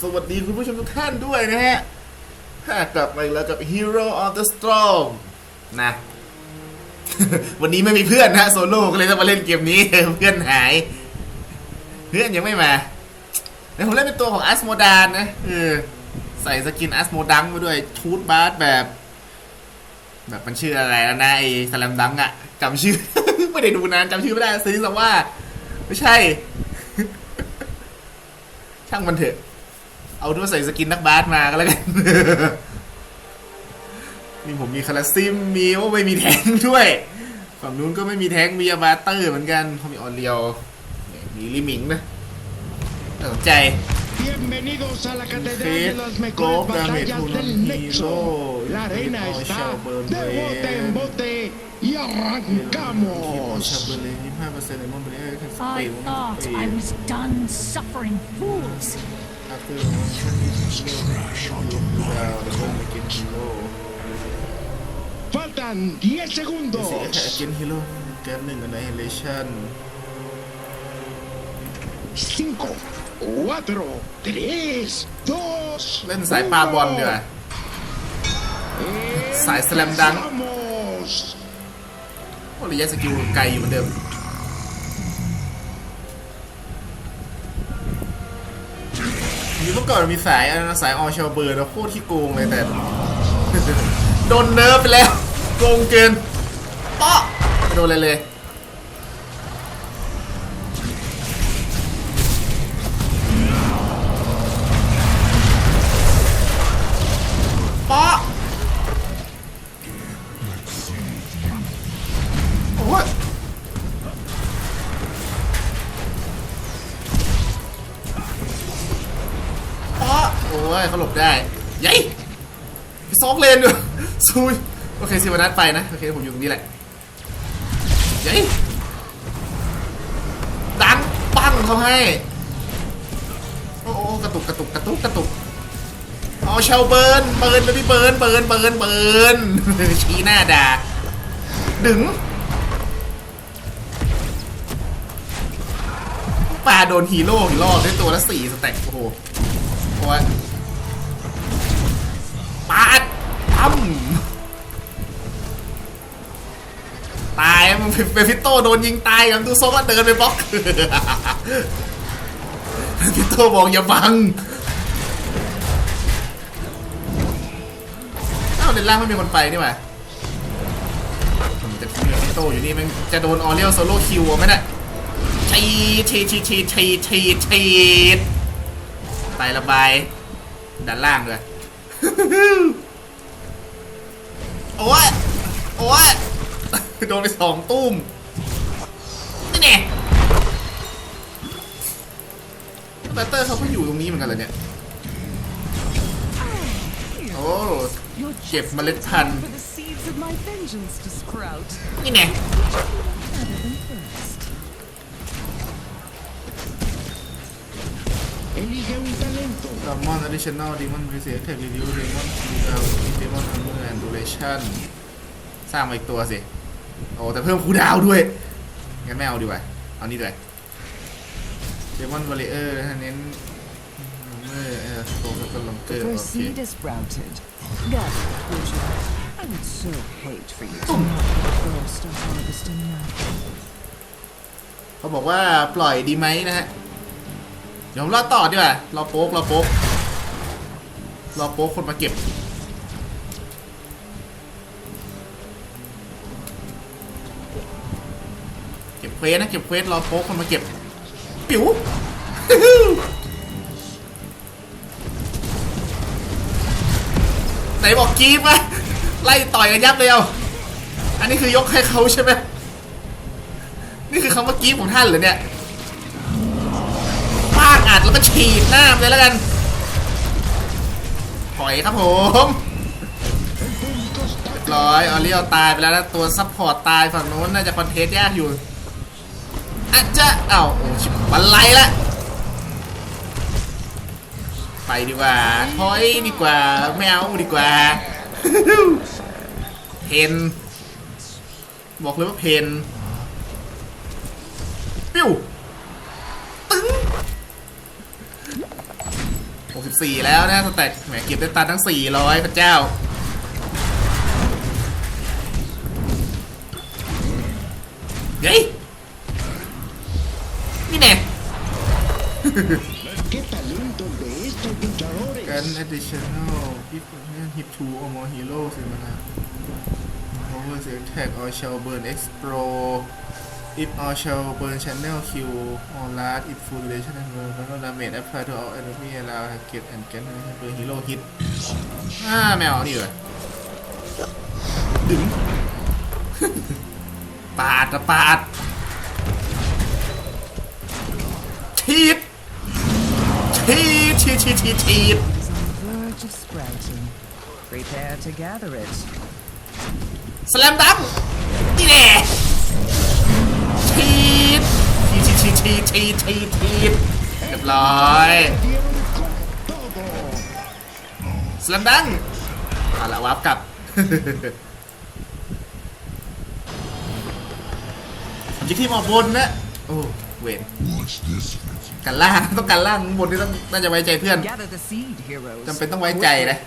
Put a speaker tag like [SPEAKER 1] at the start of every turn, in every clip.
[SPEAKER 1] สวัสดีคุณผู้ชมทุกท่านด้วยนะฮะกลับมาอีกแล้วกับ Hero of the Storm นะ วันนี้ไม่มีเพื่อนนะโซโล่ก็เลยต้องมาเล่นเกมนี้ เพื่อนหาย เพื่อนยังไม่มาเดี๋ยวผมเล่นเป็นตัวของอัสโมดานนะเออใส่สกินอัสโมดังมาด้วยชูดบาร์แบบ แบบมันชื่ออะไรแล้วนะไอ้สแลมดังอะจำชื่อ ไม่ได้ดูนานจำชื่อไม่ได้ซื้อแต่ว่า ไม่ใช่ ช่างมันเถอะ เอาด้วยใส่สกินนักบาสมาก็แล้วกัน นี่ผมมีคาราซิมมีโอ้ไม่มีแทงค์ด้วยฝั่งนู้นก็ไม่มีแทงค์มีอาบาเตอร์เหมือนกันเขามีออนเรียวมีลิมิงนะน่าสนใจ
[SPEAKER 2] Bienvenidos a la catedral
[SPEAKER 1] Hit,
[SPEAKER 2] de las
[SPEAKER 1] Globe,
[SPEAKER 2] mejores
[SPEAKER 1] Damage,
[SPEAKER 2] batallas
[SPEAKER 1] Uno,
[SPEAKER 2] del Nexo.
[SPEAKER 1] Hero,
[SPEAKER 2] La arena
[SPEAKER 1] Hit,
[SPEAKER 2] está
[SPEAKER 1] Ocean, Burn,
[SPEAKER 2] de bote en
[SPEAKER 1] Rain.
[SPEAKER 2] bote y
[SPEAKER 1] ชา
[SPEAKER 2] arrancamos.
[SPEAKER 1] เบอร์เลยยี่ห้าเปอร์เซ็นต์ในมอนเบ อร์เลย
[SPEAKER 3] I thought I was done suffering fools.
[SPEAKER 1] after down the home again hero
[SPEAKER 2] Faltan 10
[SPEAKER 1] เสีย
[SPEAKER 2] segundos.
[SPEAKER 1] แค่ again hero แกนหนึ่ง annihilation
[SPEAKER 2] 5, 4, 3, 2,
[SPEAKER 1] เล่นสายปลาบอลดีกว่าสายสแลมดัง
[SPEAKER 2] Empezamos.
[SPEAKER 1] โอ้ ระยะสกิลไกลอยู่เหมือนเดิมมีเมื่อก่อนมีสายอะไรนะสายออชาเบอร์นะโคตรที่โกงเลยแต่ โดนเนิร์ฟไปแล้วโกงเกินป๊อโดนเลยเลย ซุยโอเคสิวันนัดไปนะ โอเคผมอยู่ตรงนี้แหละยัยดังปั้งเขาให้ โอ้โอ้กระตุกกระตุกกระตุกกระตุกเอาเชลเบิร์นเบิร์นไปพี่เบิร์นเบิร์นเบิร์นเบิร์นชี้หน้าด่าดึงปลาโดนฮีโร่อีกรอบด้วยตัวละสี่สแต็กโอ้โหโอ้ยปาด ปั๊มตายมึงเปฟิโต้โดนยิงตายกันดูโซก็เดินไปบล็อกเปฟิโต้บอกอย่าบังเอ้าเลนล่างไม่มีคนไปนี่หว่าผมจะทิ้งเงิโตอยู่นี่มันจะโดนออเรียลโซโล่คิวไหมเนี่ยชีชีชีชีชีชีชีไประบายด้านล่างเลย โอ้ย โอ้ย โดนไปสองตุ้มนี่แน่แบตเตอร์เขาก็อยู่ตรงนี้เหมือนกันเหรอเนี่ย โอ้
[SPEAKER 4] You're
[SPEAKER 1] Chef
[SPEAKER 4] just
[SPEAKER 1] Mallet
[SPEAKER 4] in
[SPEAKER 1] Pan.
[SPEAKER 4] time for the seeds of my vengeance to sprout.
[SPEAKER 1] นี่แน่
[SPEAKER 4] Gather
[SPEAKER 2] Elige un talento.
[SPEAKER 1] ดมอน additional demon reset tech review demon cooldown demon armor and duration สร้างมาอีกตัวสิ โอ้แต่เพิ่มคูลดาวน์ด้วย งั้นไม่เอาดีกว่า เอานี่ด้วย demon warrior นะฮะเน้น armor เออโตกับกำลังเกิด
[SPEAKER 4] The
[SPEAKER 1] โอ
[SPEAKER 4] first
[SPEAKER 1] เค
[SPEAKER 4] seed is sprouted. Gather vision. I would so hate for you to not be forced to harvest enough.
[SPEAKER 1] เขาบอกว่าปล่อยดีไหมนะฮะ เดี๋ยวผมรอต่อดีกว่าเรอโป๊กรอโป๊กรอโป๊กคนมาเก็บเก็บเควสนะเก็บเควสรอโป๊กคนมาเก็บปิ๋วไหนบอกกีฟวะไล่ต่อยกันยับเลยเอาอันนี้คือยกให้เขาใช่ไหมนี่คือคำว่ากีฟของท่านเหรอเนี่ย อัดแล้วก็ฉีดหน้ามันเลยแล้วกันถอยครับผมเรียบร้อยออเรียลตายไปแล้วนะตัวซัพพอร์ตตายฝั่งโน้นน่าจะคอนเทสยากอยู่อาจจะเอ้าโอ้ชิบบันไลละไปดีกว่าถอยดีกว่าไม่เอาดีกว่าเพนบอกเลยว่าเพนปิ้ว 64 แล้วนะสแต็กแหมเก็บได้ตันทั้ง 400 พระเจ้า เฮ้ย นี่แน่
[SPEAKER 2] ¡Qué talento de estos luchadores!
[SPEAKER 1] กัน additional if hit two or more heroes สิมานะ over the attack or shall burn explode if all shall burn channel kill or last if full duration and burn no damage apply to all enemy allow target and get burn hero hit อ่าไม่เอานี่เลยดึงปาดอะปาดทีดทีดทีดทีดทีดทีด
[SPEAKER 4] Is on the verge of sprouting. Prepare to gather it.
[SPEAKER 1] สแล ทีดทีดทีดทีดทีดเรียบร้อยสแลมดังเอาละวับกลับยิงที่มอบนนะ โอ้เวนกันล่างต้องกันล่างบนนี่ต้องน่าจะไว้ใจเพื่อนจำเป็นต้องไว้ใจนะ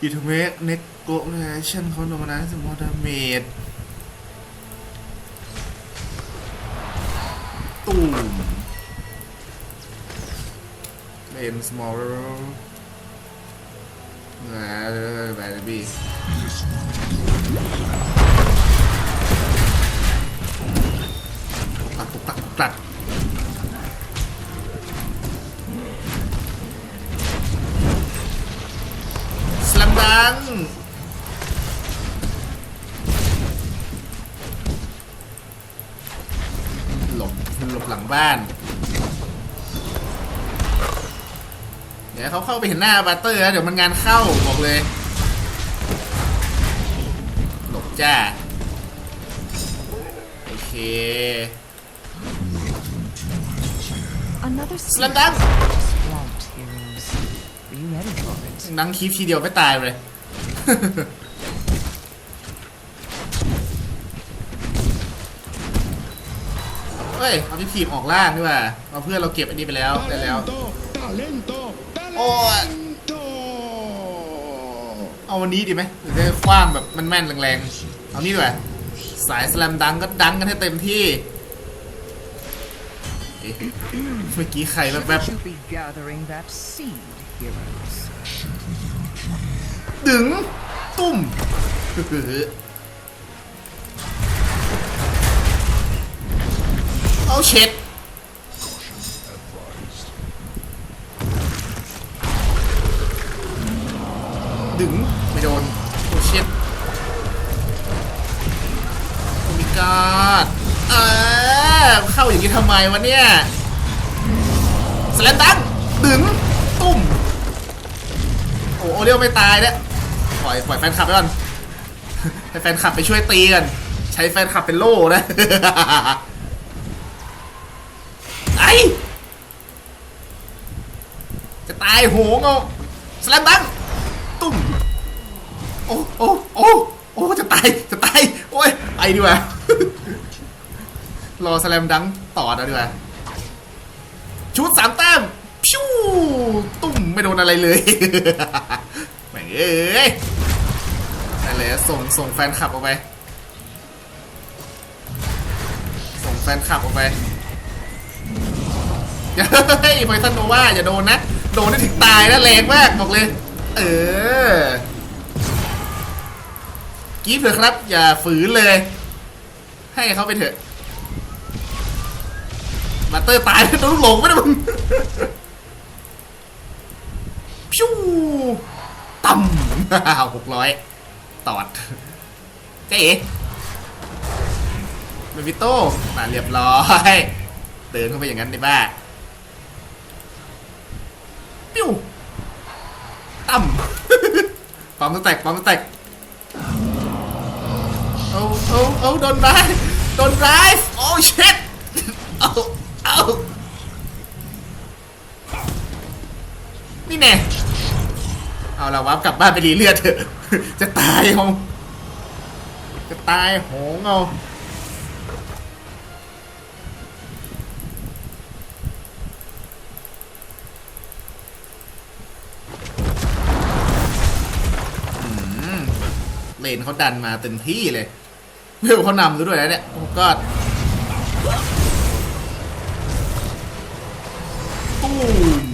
[SPEAKER 1] อิทูเมกเน็กโกเรชั่นเขาโนมานาสมอดาเมด ตูมเล่นสมอลนะ บหลังบ้าน เดี๋ยวเขาเข้าไปเห็นหน้าบัตเตอร์แล้วเดี๋ยวมันงานเข้าบอกเลย หลบจ้า โอเค
[SPEAKER 4] Another seed
[SPEAKER 1] Slam dunk.
[SPEAKER 4] swamped, heroes. Are you ready for it?
[SPEAKER 1] นังคลิปทีเดียวไม่ตายเลย เฮ้ยเอาที่ทีมออกล่างดีกว่าเอาเพื่อนเราเก็บอันนี้ไปแล้วได้แล้ว
[SPEAKER 2] ¡Talento! ¡Talento!
[SPEAKER 1] Oh.
[SPEAKER 2] ¡Talento!
[SPEAKER 1] เอาวันนี้ดีไหมหรือจะคว้างแบบมันแม่นๆแรงๆเอานี่ดีกว่าสายสแลมดังก็ดังกันให้เต็มที่เมื่อกี้ใครแบบแบบดึง ตุ้ม เอาเช็ดดึง ไม่โดน โอ้เช็ดโอมิกาดเออเข้าอย่างนี้ทำไมวะเนี่ยสแลมดังดึง ตุ้ม โอ้โอเลี้ยวไม่ตายเนี่ยปล่อยปล่อยแฟนคลับไปก่อนให้แฟนคลับไปช่วยตีกัน ใช้แฟนคลับเป็นโล่นะไอ จะตายโหงเอาสแลมดังตุ้มโอ้โอ้โอ้โอ้จะตายจะตายโอ้ยไปดีกว่ารอสแลมดังต่อนะดีกว่าชุดสามแต้มพิ้วตุ้มไม่โดนอะไรเลยแม่งเอ้ยนั่นเลยส่งส่งแฟนคลับออกไป ส่งแฟนคลับออกไป เฮ้ยไพทันโนว่าอย่าโดนนะ โดนได้ถึงตายนะแรงมากบอกเลย เออกีบเถอะครับ อย่าฝืนเลย ให้เขาไปเถอะมาเตอร์ตายโดนหลงไม่ได้มึงพิ้วต่ำหกร้อยตอดเจ๊เบบิโต้มาเรียบร้อย เดินเข้าไปอย่างนั้นในบ้า ปิ้วต่ำ ปั๊มแตกปั๊มแตกเอาเอาเอาโดนไรโดนไรโอ้เช็ดเอาเอานี่แน่เอาละวับกลับบ้านไปรีเลือดเถอะ จะตายเอาจะตายโหงเอา เลนเขาดันมาเต็มที่เลยเวลเขานำด้วยนะเนี่ยโอ้ก็ตูม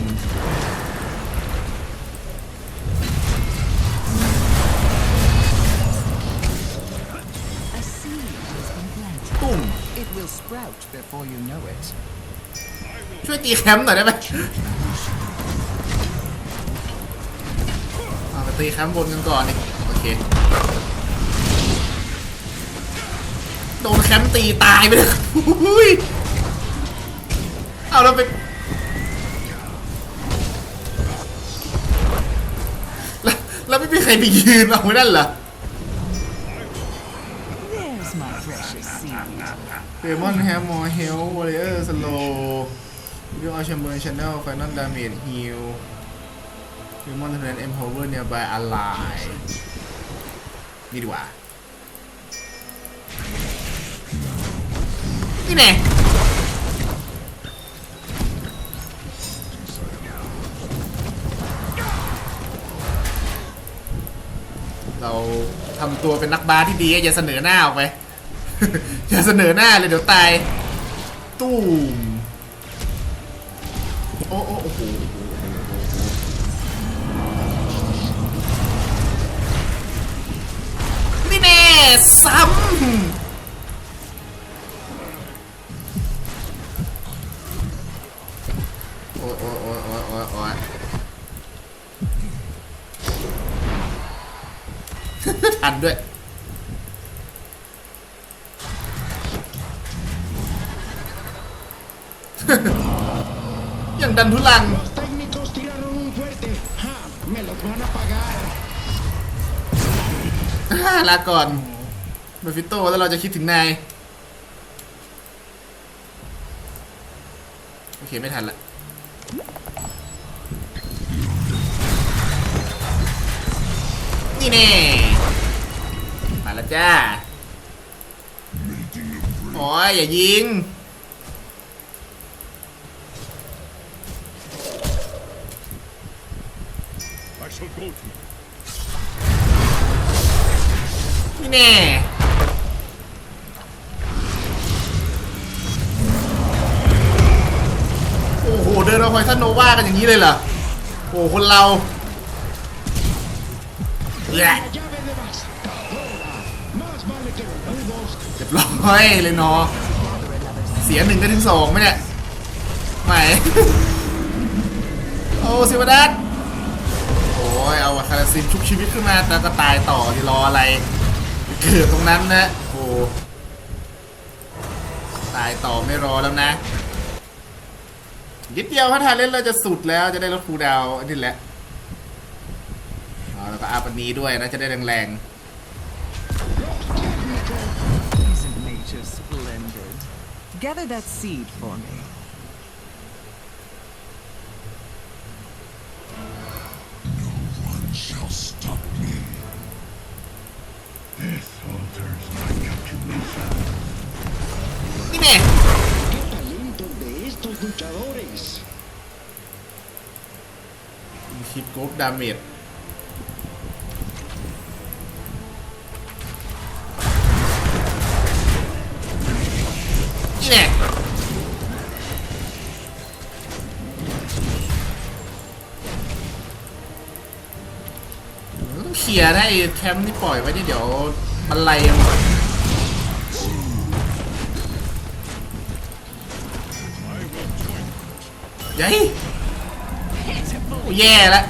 [SPEAKER 4] A seed has been planted.
[SPEAKER 1] ตุ้ม
[SPEAKER 5] It will sprout before you know it.
[SPEAKER 1] ช่วยตีแคมป์หน่อยได้ไหมเอาไปตีแคมป์บนกันก่อนนี่โอ เค โดนแคมป์ตีตายไปเลยอุ้ยเอาแล้วไปแล้วแล้วไม่มีใครไปยืนเอาไว้นั่นเหรอ
[SPEAKER 4] There's my precious seed.
[SPEAKER 1] เดมอนแฮมมอร์เฮลวอริเออร์สโลวิวอัลแชมเบอร์ชแนลไฟนอลดาเมจฮิลเดมอนเทนเอ็มพาวเวอร์เนียบายอ l ไล นี่ดีกว่า นี่แน่เราทำตัวเป็นนักบาสที่ดีอย่าเสนอหน้าออกไป อย่าเสนอหน้าเลยเดี๋ยวตาย ตู้มโอ้โอ้โอ้โห ซ้ำโอ้โอ้โอ้โอ้โอ้โอ้ทันด้วยอย่างดันทุลัง ลาก่อนเบฟิโต้แล้วเราจะคิดถึงนาย โอเค ไม่ทันละนี่แน่มาแล้วจ้าโอ้ยอย่ายิง แน่โอ้โหเดินมาพอยท่านโนวากันอย่างนี้เลยเหรอโอ้โหคนเราแหละ
[SPEAKER 2] La llave de basta. Ahora, Más vale que los rudos
[SPEAKER 1] เรียบร้อยเลยเนาะเสียหนึ่งได้ถึงสองไหมเนี่ยไม่โอ้สิวดัสโอ้ยเอาคาราซินชุบชีวิตขึ้นมาแล้วก็ตายต่อที่รออะไร เกิดตรงนั้นนะโอ้ตายต่อไม่รอแล้วนะนิดเดียวถ้าทานเล่นเราจะสุดแล้วจะได้ลดคูลดาวน์อันนี้แหละอ๋อแล้วก็อัพอันนี้ด้วยนะจะได้แรงๆ
[SPEAKER 5] Isn't nature splendid? Gather that seed for me.
[SPEAKER 2] shall stop me. This alters my calculation.
[SPEAKER 1] นี่แน่
[SPEAKER 2] ¡Qué talento de estos luchadores!
[SPEAKER 1] คลิปก ต้องเคลียร์ได้แคมป์นี่ปล่อยไว้นี่เดี๋ยวอะไรหมดยัยโอ้แย่แล้ว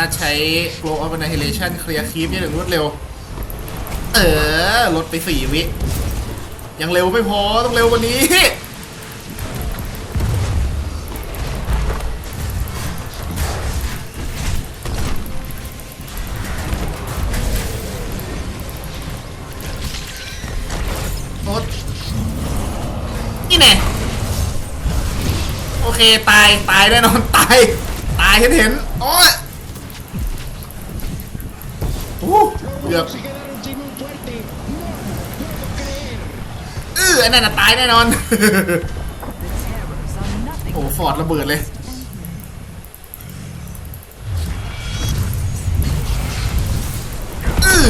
[SPEAKER 1] าจะสามารถใช้ Flow of Annihilation เคลียร์คีปได้อย่างรวดเร็ว เออ ลดไปสี่วิ ยังเร็วไม่พอ ต้องเร็วกว่านี้ลดนี่แน่เค ตาย ตายแน่นอน ตาย ตายเห็นเห็นโอ้ยโอ้เกือบ
[SPEAKER 2] Se quedaron sin un fuerte. No puedo creer.
[SPEAKER 1] เอออันนั้นน่ะตายแน่นอน
[SPEAKER 4] The terrors are nothing
[SPEAKER 1] โอ้ฟอร์ดระเบิดเลยอื้อ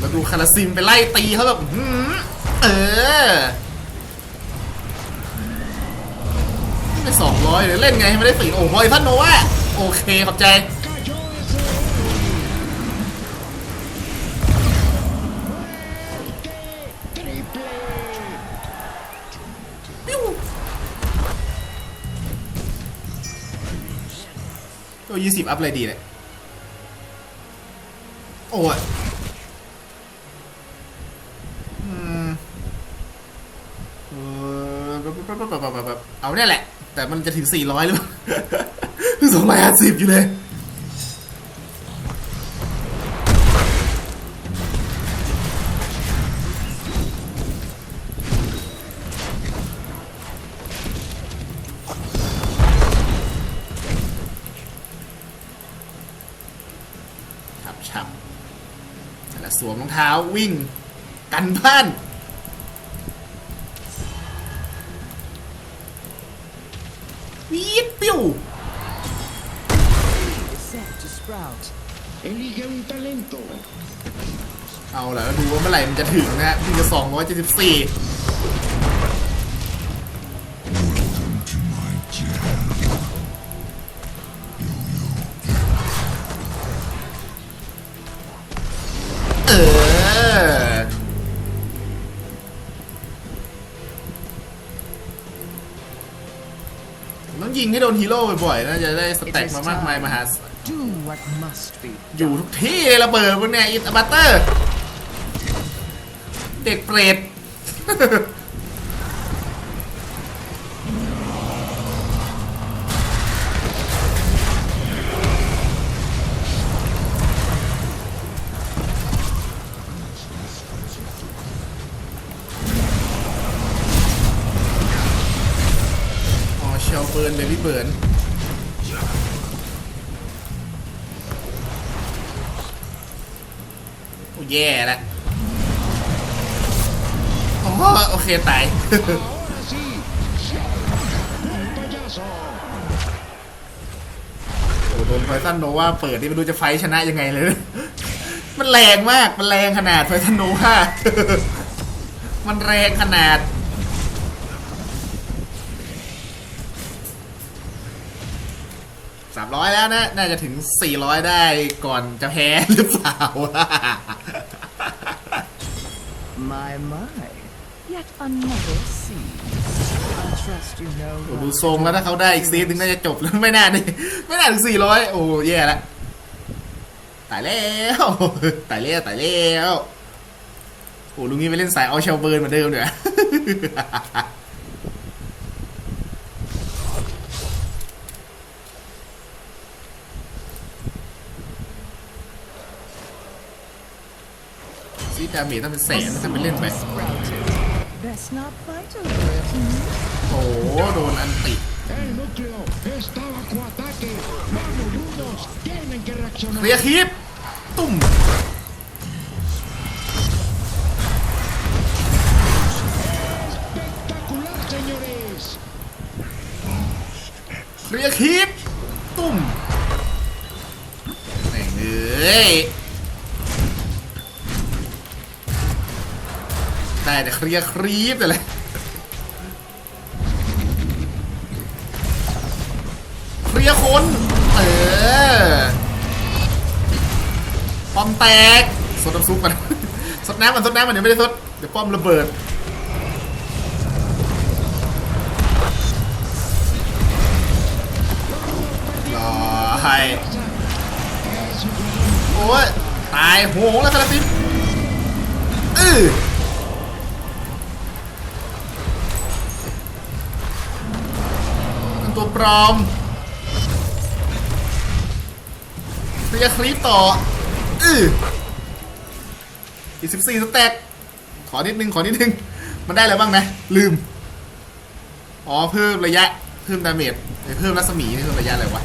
[SPEAKER 1] มาดูคาราซิมไปไล่ตีเขาแบบอื้อหือเออนี่ ไปสองร้อยเลยเล่นไงให้ไม่ได้ฝีโอ้บอยท่านโนวะโอเคขอบใจ
[SPEAKER 2] Cayó ese. Muerte triple.
[SPEAKER 1] ตัวยี่สิบอัพเลยดีเลยโอ้ยอืมเออเอาเนี่ยแหละ แต่มันจะถึงสี่ร้อยหรือเปล่าคือสองร้อยห้าสิบอยู่เลย ฉับฉับแล้วสวมรองเท้าวิ่งกันบ้าน ร่มันจะถึงนะฮะที่จะสองร้อยเจ็ดสิบสี่เออต้องยิงให้โดนฮีโร่บ่อยๆนะจะได้สแต็กมามากมายมหาศาล
[SPEAKER 4] Do what must be
[SPEAKER 1] อยู่ทุกที่เลยระเบิดพวกเนี้ยอินบัตเตอร์ เด็กเปรตอ๋อเชลเบิร์นเบบี้เบิร์นโอ้แย่แล้ว โอเคตาย
[SPEAKER 2] Ahora sí. Un payaso.
[SPEAKER 1] โอ้โดนไฟซันโนว่าเปิดนี่ไม่รู้จะไฟท์ชนะยังไงเลย มันแรงมาก มันแรงขนาดไฟซันโนว่ามันแรงขนาดสามร้อยแล้วนะ น่าจะถึงสี่ร้อยได้ก่อนจะแพ้หรือเปล่า
[SPEAKER 4] My, my. Yet another seed. I trust you know
[SPEAKER 1] โอ้ดูทรงแล้วถ้าเขาได้อีกซีดนึงน่าจะจบแล้วไม่น่าดิไม่น่าถึงสี่ร้อยโอ้แย่ละตายแล้วตายแล้วตายแล้วโอ้ลุงนี้ไปเล่นสายเอาเชลเบิร์นเหมือนเดิมเนี่ยว ซีดดาเมจต้องเป็นแสนถ้าไปเล่นไป
[SPEAKER 4] sprouted. Best not fight over it. hmm?
[SPEAKER 1] โอ้โหโดนอันติ
[SPEAKER 2] El núcleo está bajo ataque. Vamos, Ludos. Tienen que
[SPEAKER 1] เค
[SPEAKER 2] reaccionar.
[SPEAKER 1] ลียร์คลิปตุ่ม ลียร์คลิปเลยเคลียคน เออป้อมแตก สดน้ำซุปมันสดน้ำมันสดน้ำมันเดี๋ยวไม่ได้สด เดี๋ยวป้อมระเบิดรอให้โอ้ย ตายโหงแล้วคาราซิมเออ ปลอมเรียคลิปต่ออืออีกสิบสี่สแต็กขอนิดนึง ขอนิดนึง มันได้อะไรบ้างนะ ลืม อ๋อ เพิ่มระยะ เพิ่มดาเมจเอ้เพิ่มรัศมีเพิ่มระยะอะไรวะ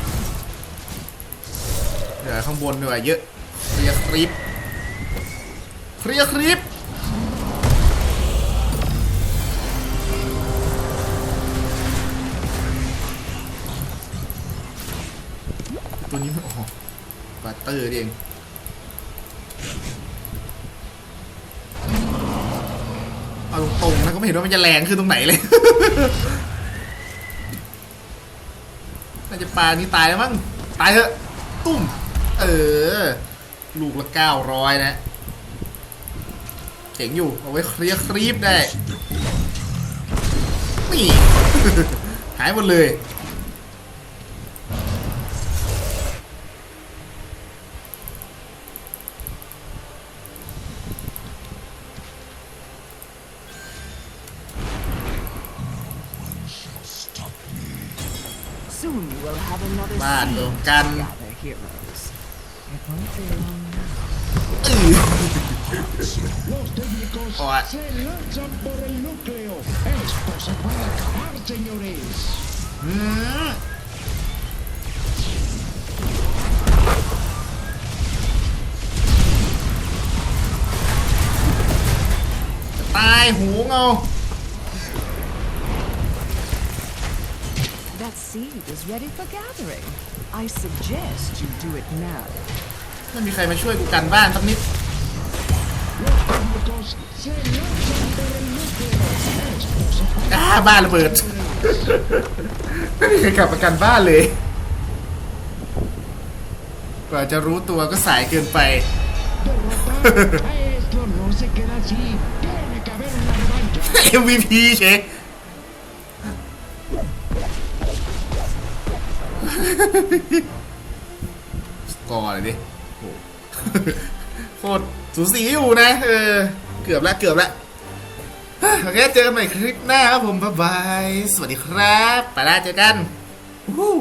[SPEAKER 1] เดี๋ยวข้างบนด้วยเยอะเคลียร์คลิปเคลียร์คลิป เตอร์นี่เองเอาตรงๆนะก็ไม่เห็นว่ามันจะแรงขึ้นตรงไหนเลย น่าจะปลานี้ตายแล้วมั้ง ตายเถอะ ตุ้ม เออ ลูกละเก้าร้อยนะเจ๋งอยู่ เอาไว้เคลียร์ครีปได้ นี่ หายหมดเลย บ้าน
[SPEAKER 4] sea
[SPEAKER 1] รวมกัน
[SPEAKER 4] to gather heroes. It won't be long now.
[SPEAKER 2] Los técnicos
[SPEAKER 1] Alright.
[SPEAKER 2] se lanzan por el núcleo. Esto se puede acabar, señores.
[SPEAKER 1] อืมจะตายหูเงา
[SPEAKER 4] seed is ready for gathering. I suggest you do it now.
[SPEAKER 1] ไม่มีใครมาช่วยกูกันบ้านสักนิด
[SPEAKER 2] Los técnicos se lanzan por el núcleo. Esto se puede
[SPEAKER 1] อ้าบ้านระเบิด ไม่มีใครกลับมากันบ้านเลย กว่าจะรู้ตัวก็สายเกินไป
[SPEAKER 2] derrotar. Esto no se
[SPEAKER 1] สกอร์เลยดิโอ้โคตรสูสีอยู่นะ เออ เกือบแล้วเกือบแล้วโอเคเจอกันใหม่คลิปหน้าครับผม บ๊ายบาย สวัสดีครับ ไปแล้วเจอกันวู้